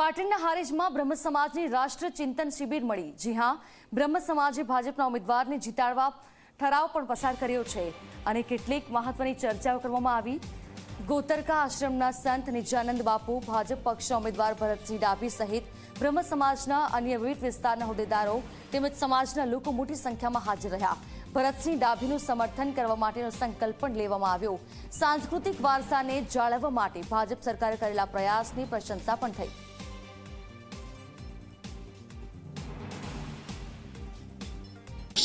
પાટણના હારીજમાં બ્રહ્મ સમાજની રાષ્ટ્ર ચિંતન શિબિર મળી. જી હા, બ્રહ્મ સમાજે ભાજપના ઉમેદવારને જીતાડવા ઠરાવ પણ પસાર કર્યો છે અને કેટલીક મહત્વની ચર્ચાઓ કરવામાં આવી. ગોતરકા આશ્રમના સંત નિજાનંદ બાપુ, ભાજપ પક્ષના ઉમેદવાર ભરતસિંહ ડાભી સહિત બ્રહ્મ સમાજના અન્ય વિવિધ વિસ્તારના હોદ્દેદારો તેમજ સમાજના લોકો મોટી સંખ્યામાં હાજર રહ્યા. ભરતસિંહ ડાભીનું સમર્થન કરવા માટેનો સંકલ્પ પણ લેવામાં આવ્યો. સાંસ્કૃતિક વારસાને જાળવવા માટે ભાજપ સરકારે કરેલા પ્રયાસની પ્રશંસા પણ થઈ.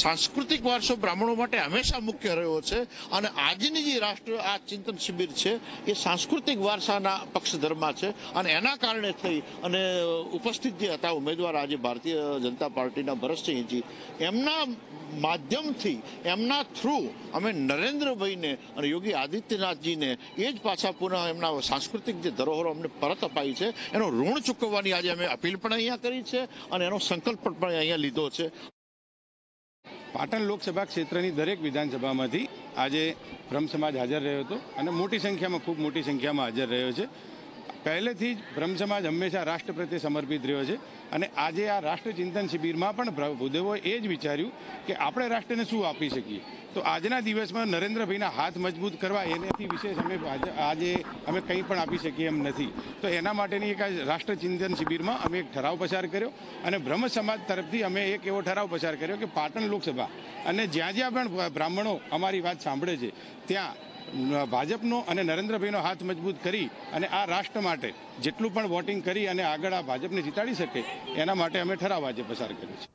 સાંસ્કૃતિક વારસો બ્રાહ્મણો માટે હંમેશા મુખ્ય રહ્યો છે અને આજની જે રાષ્ટ્ર, આ ચિંતન શિબિર છે, એ સાંસ્કૃતિક વારસાના પક્ષધરમાં છે અને એના કારણે થઈ અને ઉપસ્થિત જે હતા ઉમેદવાર આજે ભારતીય જનતા પાર્ટીના ભરતસિંહજી, એમના માધ્યમથી, એમના થ્રુ અમે નરેન્દ્રભાઈને અને યોગી આદિત્યનાથજીને એ જ પાછા પુનઃ એમના સાંસ્કૃતિક જે ધરોહરો અમને પરત અપાઈ છે, એનો ઋણ ચૂકવવાની આજે અમે અપીલ પણ અહીંયા કરી છે અને એનો સંકલ્પ પણ અહીંયા લીધો છે. પાટણ લોકસભા ક્ષેત્રની દરેક વિધાનસભામાંથી આજે બ્રહ્મ સમાજ હાજર રહ્યો હતો અને મોટી સંખ્યામાં, ખૂબ મોટી સંખ્યામાં હાજર રહ્યો છે. પહેલેથી જ બ્રહ્મ સમાજ હંમેશા રાષ્ટ્ર પ્રત્યે સમર્પિત રહ્યો છે અને આજે આ રાષ્ટ્ર ચિંતન શિબિરમાં પણ ભૂદેવોએ એ જ વિચાર્યું કે આપણે રાષ્ટ્રને શું આપી શકીએ? તો આજના દિવસમાં નરેન્દ્રભાઈના હાથ મજબૂત કરવા એનાથી વિશેષ અમે આજે અમે કંઈ પણ આપી શકીએ એમ નથી. તો એના માટેની એક આ રાષ્ટ્ર ચિંતન શિબિરમાં અમે એક ઠરાવ પસાર કર્યો અને બ્રહ્મ સમાજ તરફથી અમે એક એવો ઠરાવ પસાર કર્યો કે પાટણ લોકસભા અને જ્યાં જ્યાં પણ બ્રાહ્મણો અમારી વાત સાંભળે છે, ત્યાં ભાજપનો અને નરેન્દ્રભાઈનો હાથ મજબૂત કરી અને આ રાષ્ટ્ર માટે જેટલું પણ વોટિંગ કરી અને આગળ આ ભાજપને જીતાડી શકે, એના માટે અમે ઠરાવ આજે પસાર કર્યો છે.